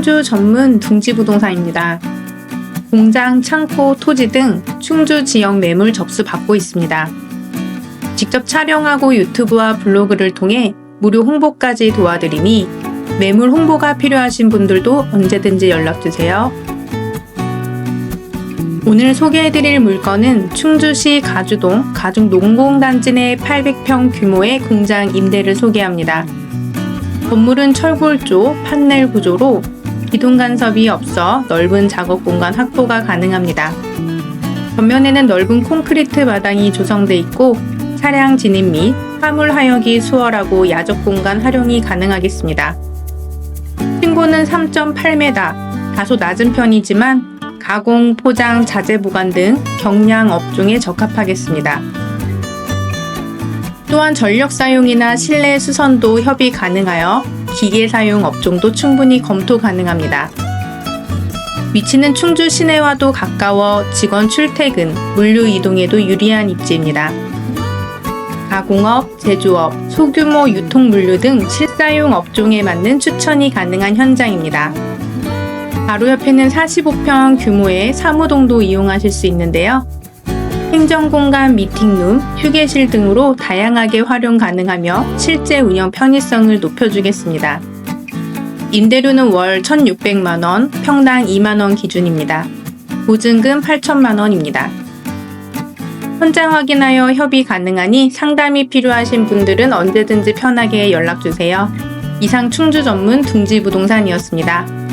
충주 전문 둥지 부동산입니다. 공장, 창고, 토지 등 충주 지역 매물 접수 받고 있습니다. 직접 촬영하고 유튜브와 블로그를 통해 무료 홍보까지 도와드리니 매물 홍보가 필요하신 분들도 언제든지 연락주세요. 오늘 소개해드릴 물건은 충주시 가주동 가중농공단지 내 800평 규모의 공장 임대를 소개합니다. 건물은 철골조, 판넬 구조로 기둥 간섭이 없어 넓은 작업 공간 확보가 가능합니다. 전면에는 넓은 콘크리트 마당이 조성돼 있고 차량 진입 및 화물 하역이 수월하고 야적 공간 활용이 가능하겠습니다. 층고는 3.8m, 다소 낮은 편이지만 가공, 포장, 자재 보관 등 경량 업종에 적합하겠습니다. 또한 전력 사용이나 실내 수선도 협의 가능하여 기계 사용 업종도 충분히 검토 가능합니다. 위치는 충주 시내와도 가까워 직원 출퇴근, 물류 이동에도 유리한 입지입니다. 가공업, 제조업, 소규모 유통 물류 등 실사용 업종에 맞는 추천이 가능한 현장입니다. 바로 옆에는 45평 규모의 사무동도 이용하실 수 있는데요. 행정공간, 미팅룸, 휴게실 등으로 다양하게 활용 가능하며 실제 운영 편의성을 높여주겠습니다. 임대료는 월 1,600만원, 평당 2만원 기준입니다. 보증금 8천만원입니다. 현장 확인하여 협의 가능하니 상담이 필요하신 분들은 언제든지 편하게 연락주세요. 이상 충주 전문 둥지 부동산이었습니다.